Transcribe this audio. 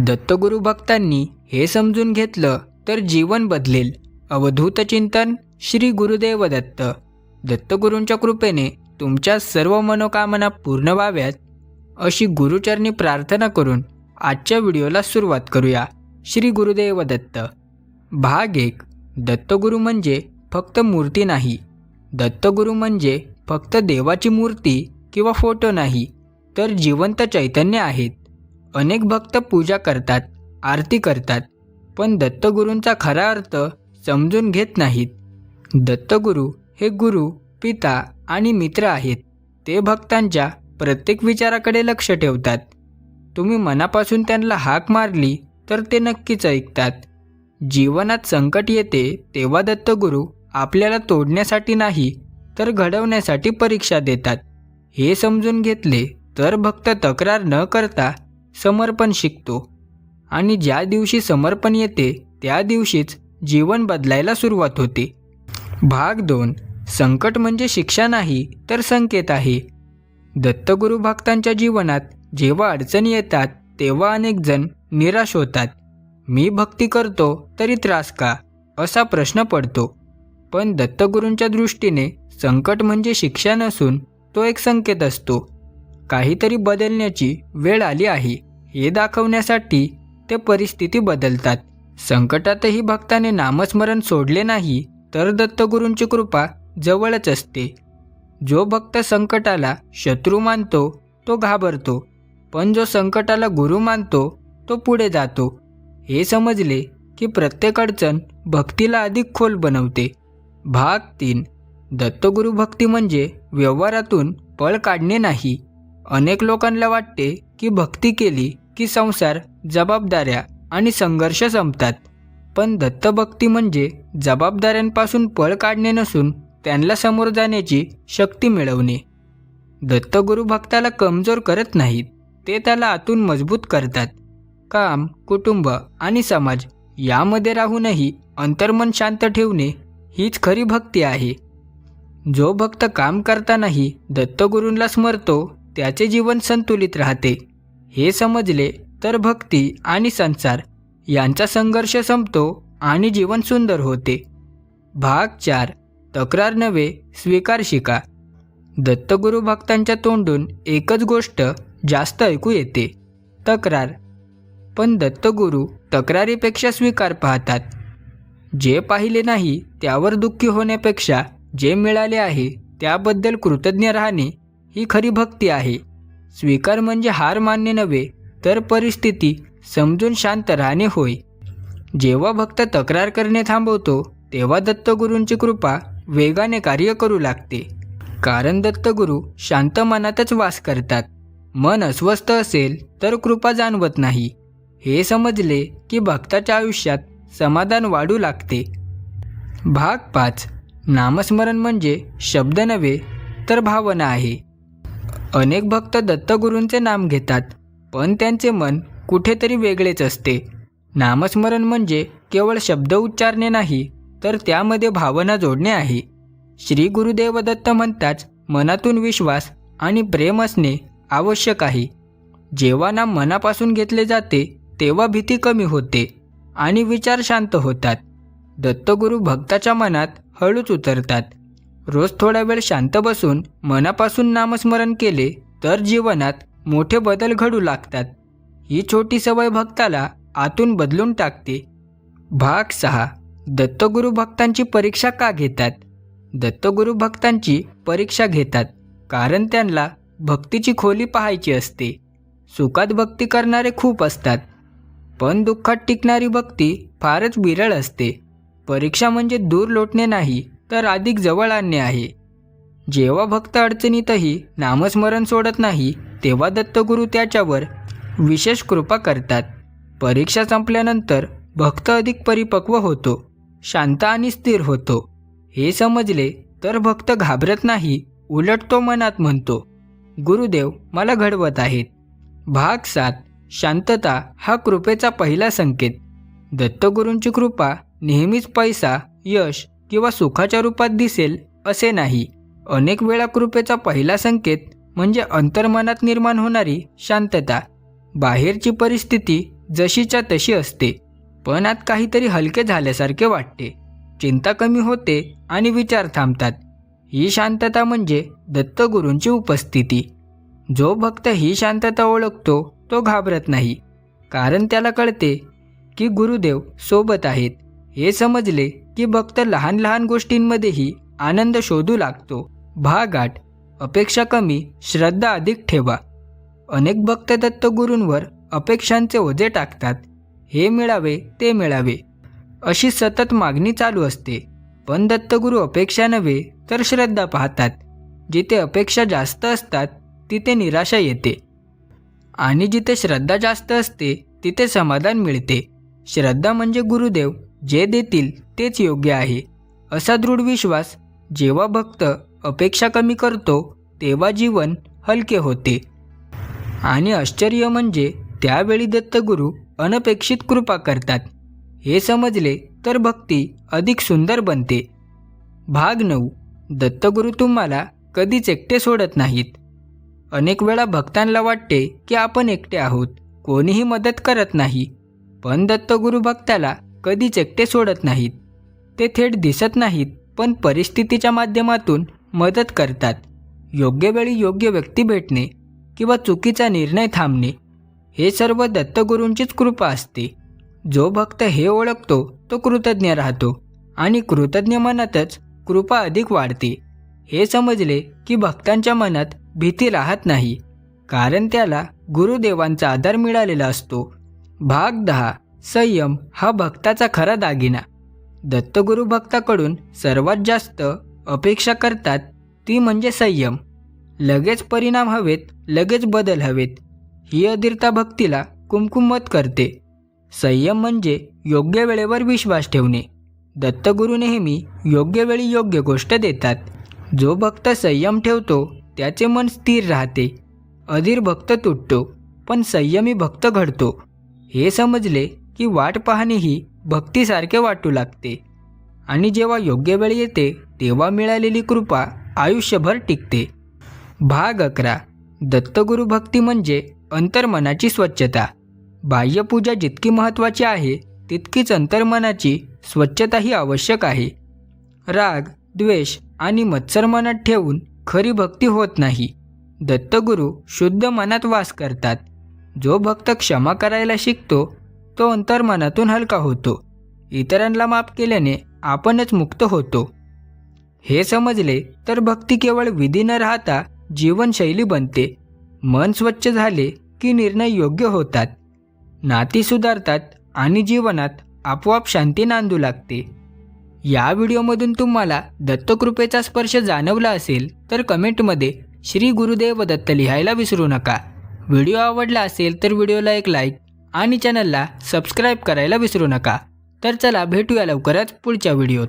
दत्तगुरू भक्तांनी हे समजून घेतलं तर जीवन बदलेल. अवधूत चिंतन श्री गुरुदेव दत्त. दत्तगुरूंच्या कृपेने तुमच्या सर्व मनोकामना पूर्ण व्हाव्यात. अशी गुरुचरणी प्रार्थना करून आजच्या व्हिडिओला सुरुवात करूया. श्री गुरुदेव दत्त. भाग एक. दत्तगुरू म्हणजे फक्त मूर्ती नाही. दत्तगुरू म्हणजे फक्त देवाची मूर्ती किंवा फोटो नाही तर जिवंत चैतन्य आहेत. अनेक भक्त पूजा करतात आरती करतात पण दत्तगुरूंचा खरा अर्थ समजून घेत नाहीत. दत्तगुरू हे गुरु पिता आणि मित्र आहेत. ते भक्तांच्या प्रत्येक विचाराकडे लक्ष ठेवतात. तुम्ही मनापासून त्यांना हाक मारली तर ते नक्कीच ऐकतात. जीवनात संकट येते तेव्हा दत्तगुरू आपल्याला तोडण्यासाठी नाही तर घडवण्यासाठी परीक्षा देतात. हे समजून घेतले तर भक्त तक्रार न करता समर्पण शिकतो. आणि ज्या दिवशी समर्पण येते त्या दिवशीच जीवन बदलायला सुरुवात होते. भाग दोन. संकट म्हणजे शिक्षा नाही तर संकेत आहे. दत्तगुरू भक्तांच्या जीवनात जेव्हा अडचणी येतात तेव्हा अनेक जण निराश होतात. मी भक्ती करतो तरी त्रास का? असा प्रश्न पडतो. पण दत्तगुरूंच्या दृष्टीने संकट म्हणजे शिक्षा नसून तो एक संकेत असतो. काहीतरी बदलण्याची वेळ आली आहे. हे दाखवण्यासाठी ते परिस्थिती बदलतात. संकटातही भक्ताने नामस्मरण सोडले नाही तर दत्तगुरूंची कृपा जवळच असते. जो भक्त संकटाला शत्रू मानतो तो घाबरतो. पण जो संकटाला गुरु मानतो तो पुढे जातो. हे समजले की प्रत्येक अडचण भक्तीला अधिक खोल बनवते. भाग तीन. दत्तगुरू भक्ती म्हणजे व्यवहारातून पळ काढणे नाही. अनेक लोकांना वाटते की भक्ती केली की संसार जबाबदाऱ्या आणि संघर्ष संपतात. पण दत्तभक्ती म्हणजे जबाबदाऱ्यांपासून पळ काढणे नसून त्यांना समोर जाण्याची शक्ती मिळवणे. दत्तगुरू भक्ताला कमजोर करत नाहीत ते त्याला आतून मजबूत करतात. काम कुटुंब आणि समाज यामध्ये राहूनही अंतर्मन शांत ठेवणे हीच खरी भक्ती आहे. जो भक्त काम करतानाही दत्तगुरूंना स्मरतो त्याचे जीवन संतुलित राहते. हे समजले तर भक्ती आणि संसार यांचा संघर्ष संपतो आणि जीवन सुंदर होते. भाग चार. तक्रार नव्हे स्वीकार शिका. दत्तगुरू भक्तांच्या तोंडून एकच गोष्ट जास्त ऐकू येते. तक्रार. पण दत्तगुरू तक्रारीपेक्षा स्वीकार पाहतात. जे पाहिले नाही त्यावर दुःखी होण्यापेक्षा जे मिळाले आहे त्याबद्दल कृतज्ञ राहणे ही खरी भक्ती आहे. स्वीकार म्हणजे हार मानणे नव्हे तर परिस्थिती समजून शांत राहणे होय. जेव्हा भक्त तक्रार करणे थांबवतो तेव्हा दत्तगुरूंची कृपा वेगाने कार्य करू लागते. कारण दत्तगुरू शांत मनातच वास करतात. मन अस्वस्थ असेल तर कृपा जाणवत नाही. हे समजले की भक्ताच्या आयुष्यात समाधान वाढू लागते. भाग पाच. नामस्मरण म्हणजे शब्द नव्हे तर भावना आहे. अनेक भक्त दत्तगुरूंचे नाम घेतात पण त्यांचे मन कुठेतरी वेगळेच असते. नामस्मरण म्हणजे केवळ शब्द उच्चारणे नाही तर त्यामध्ये भावना जोडणे आहे. श्री गुरुदेव दत्त म्हणताच मनातून विश्वास आणि प्रेम असणे आवश्यक आहे. जेव्हा नाम मनापासून घेतले जाते तेव्हा भीती कमी होते आणि विचार शांत होतात. दत्तगुरू भक्ताच्या मनात हळूच उतरतात. रोज थोडा वेळ शांत बसून मनापासून नामस्मरण केले तर जीवनात मोठे बदल घडू लागतात. ही छोटी सवय भक्ताला आतून बदलून टाकते. भाग सहा. दत्तगुरू भक्तांची परीक्षा का घेतात? दत्तगुरू भक्तांची परीक्षा घेतात कारण त्यांना भक्तीची खोली पाहायची असते. सुखात भक्ती करणारे खूप असतात. पण दुःखात टिकणारी भक्ती फारच विरळ असते. परीक्षा म्हणजे दूर लोटणे नाही. तर अधिक जवळ आणणे आहे. जेव्हा भक्त अडचणीतही नामस्मरण सोडत नाही तेव्हा दत्तगुरू त्याच्यावर विशेष कृपा करतात. परीक्षा संपल्यानंतर भक्त अधिक परिपक्व होतो शांत आणि स्थिर होतो. हे समजले तर भक्त घाबरत नाही उलट तो मनात म्हणतो गुरुदेव मला घडवत आहेत. भाग सात शांतता हा कृपेचा पहिला संकेत. दत्तगुरूंची कृपा नेहमीच पैसा यश किंवा सुखाच्या रूपात दिसेल असे नाही. अनेक वेळा कृपेचा पहिला संकेत म्हणजे अंतर्मनात निर्माण होणारी शांतता. बाहेरची परिस्थिती जशीच्या तशी असते पण आत काहीतरी हलके झाल्यासारखे वाटते. चिंता कमी होते आणि विचार थांबतात. ही शांतता म्हणजे दत्तगुरूंची उपस्थिती. जो भक्त ही शांतता ओळखतो तो घाबरत नाही. कारण त्याला कळते की गुरुदेव सोबत आहेत. हे समजले की भक्त लहान लहान गोष्टींमध्येही आनंद शोधू लागतो. भाग आठ. अपेक्षा कमी श्रद्धा अधिक ठेवा. अनेक भक्त दत्तगुरूंवर अपेक्षांचे ओझे टाकतात. हे मिळावे ते मिळावे. अशी सतत मागणी चालू असते. पण दत्तगुरू अपेक्षा नव्हे तर श्रद्धा पाहतात. जिथे अपेक्षा जास्त असतात तिथे निराशा येते. आणि जिथे श्रद्धा जास्त असते तिथे समाधान मिळते. श्रद्धा म्हणजे गुरुदेव. जे देतील तेच योग्य आहे. असा दृढ विश्वास जेव्हा भक्त अपेक्षा कमी करतो तेव्हा जीवन हलके होते. आणि आश्चर्य म्हणजे त्यावेळी दत्तगुरू अनपेक्षित कृपा करतात. हे समजले तर भक्ती अधिक सुंदर बनते. भाग नऊ. दत्तगुरू तुम्हाला कधीच एकटे सोडत नाहीत. अनेक वेळा भक्तांना वाटते की आपण एकटे आहोत कोणीही मदत करत नाही. पण दत्तगुरू भक्ताला कधीच एकटे सोडत नाहीत. ते थेट दिसत नाहीत पण परिस्थितीच्या माध्यमातून मदत करतात. योग्य वेळी योग्य व्यक्ती भेटणे किंवा चुकीचा निर्णय थांबणे हे सर्व दत्तगुरूंचीच कृपा असते. जो भक्त हे ओळखतो तो कृतज्ञ राहतो आणि कृतज्ञ मनातच कृपा अधिक वाढते. हे समजले की भक्तांच्या मनात भीती राहत नाही कारण त्याला गुरुदेवांचा आधार मिळालेला असतो. भाग दहा. संयम हा भक्ताचा खरा दागिना. दत्तगुरू भक्ताकडून सर्वात जास्त अपेक्षा करतात ती म्हणजे संयम. लगेच परिणाम हवेत लगेच बदल हवेत. ही अधीरता भक्तीला कुमकुमत करते. संयम म्हणजे योग्य वेळेवर विश्वास ठेवणे. दत्तगुरू नेहमी योग्य वेळी योग्य गोष्ट देतात. जो भक्त संयम ठेवतो त्याचे मन स्थिर राहते. अधीर भक्त तुटतो पण संयमी भक्त घडतो. हे समजले की वाट पाहणे ही भक्तीसारखे वाटू लागते. आणि जेव्हा योग्य वेळ येते तेव्हा मिळालेली कृपा आयुष्यभर टिकते. भाग अकरा. दत्तगुरू भक्ती म्हणजे अंतर्मनाची स्वच्छता. बाह्यपूजा जितकी महत्त्वाची आहे तितकीच अंतर्मनाची स्वच्छताही आवश्यक आहे. राग द्वेष आणि मत्सर मनात ठेवून खरी भक्ती होत नाही. दत्तगुरू शुद्ध मनात वास करतात. जो भक्त क्षमा करायला शिकतो तो अंतर्मनातून हलका होतो. इतरांना माफ केल्याने आपणच मुक्त होतो. हे समजले तर भक्ती केवळ विधी न राहता जीवनशैली बनते. मन स्वच्छ झाले की निर्णय योग्य होतात. नाती सुधारतात आणि जीवनात आपोआप शांती नांदू लागते. या व्हिडिओमधून तुम्हाला दत्तकृपेचा स्पर्श जाणवला असेल तर कमेंटमध्ये श्री गुरुदेव दत्त लिहायला विसरू नका. व्हिडिओ आवडला असेल तर व्हिडिओला एक लाईक आणि चॅनलला सबस्क्राईब करायला विसरू नका. तर चला भेटूया लवकरच पुढच्या व्हिडिओत